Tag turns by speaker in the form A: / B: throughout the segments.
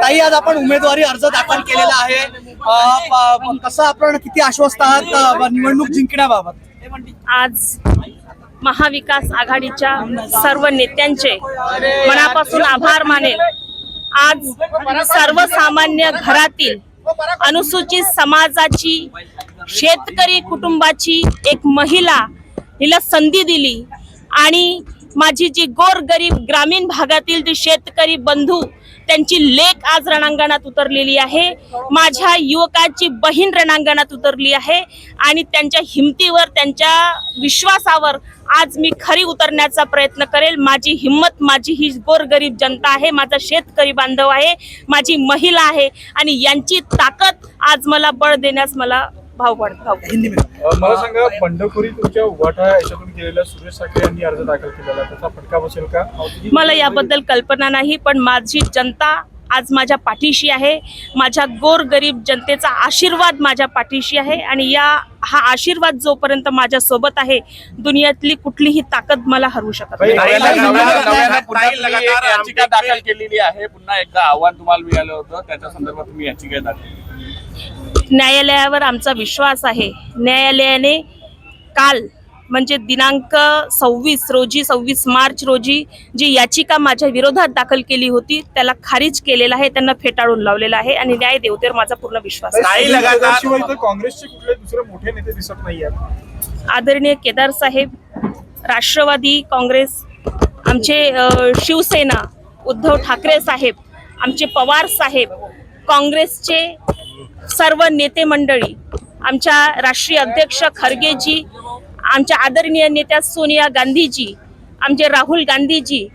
A: ताई आज आपण उमेदवारी अर्ज दाखल केलेला आहे. कसं आपण किती आश्वस्त आहात निवडणूक जिंकण्याबाबत?
B: आज महाविकास आघाडीच्या सर्व नेत्यांचे मनापासून आभार मानेल. आज सर्वसामान्य घरातील अनुसूचित समाजाची शेतकरी कुटुंबाची एक महिला हिला संधी दिली आणि माझी जी गोरगरीब ग्रामीण भागातील जी शेतकरी बंधू त्यांची लेख आज रणांगणात उतरलेली आहे. माझ्या युवकाची बहीण रणांगणात उतरली आहे आणि त्यांच्या हिमतीवर त्यांच्या विश्वासावर आज मी खरी उतरण्याचा प्रयत्न करेल. माझी हिंमत माझी ही गोरगरीब जनता आहे माझा शेतकरी बांधव आहे माझी महिला आहे आणि यांची ताकद आज मला बळ देण्यास मला भाव पड भाव
A: हिंदी में
C: अ, मला सांगा बंडखोरी तुमच्या उभाटा याच्यातून केलेल्या सुरेश साखरे यांनी अर्ज दाखल केलेला त्याचा फटका बसेल का?
B: मला याबद्दल कल्पना नाही पण माझी जनता आज माझ्या पाठीशी आहे. माझ्या गोरगरीब जनतेचा आशीर्वाद माझ्या पाठीशी आहे आणि या हा आशीर्वाद जोपर्यंत माझ्या सोबत आहे दुनियातली कुठलीही ताकद मला हरवू शकत नाही.
D: पुन्हा एकदा आव्हान तुम्हाला मिळालं होतं. त्याच्या संदर्भात तुम्ही याचिका दाखल.
B: न्यायालयावर आमचा विश्वास आहे. न्यायालयाने काल म्हणजे दिनांक सव्वीस रोजी सव्वीस मार्च रोजी जी याचिका माझ्या विरोधात दाखल केली होती त्याला खारिज केलेलं आहे त्यांना फेटाळून लावलेलं आहे आणि न्याय देवतेवर माझा पूर्ण विश्वास आहे.
E: ताई,
C: सुनील
E: लगातार-
C: केदारशिवाय इथं काँग्रेसचे कुठले दुसरे मोठे नेते दिसत नाहीयेत.
B: आदरणीय केदार साहेब राष्ट्रवादी काँग्रेस आमचे शिवसेना उद्धव ठाकरे साहेब आमचे पवार साहेब काँग्रेसचे सर्व नेते मंडळी आमच्या राष्ट्रीय अध्यक्ष खरगेजी आमच्या आदरणीय नेत्या सोनिया गांधीजी आमचे राहुल गांधीजी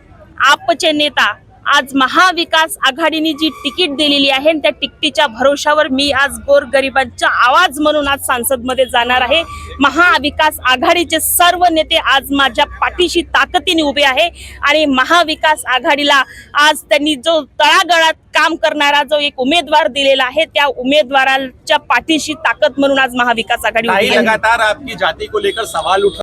B: आपचे नेता आज महाविकास आघाडीने जी तिकीट दिलेली आहे त्या तिकिटीच्या भरोशावर मी आज गोरगरिबांचा आवाज म्हणून आज संसदमध्ये जाणार आहे. महाविकास आघाडीचे सर्व नेते आज माझ्या पाठीशी ताकदीने उभे आहे आणि महाविकास आघाडीला आज त्यांनी जो तळागाळात काम करणारा जो एक उमेदवार दिलेला आहे त्या उमेदवाराच्या पाठीशी ताकद म्हणून आज महाविकास आघाडी
E: लगातार आपकी जाति को लेकर सवाल उठ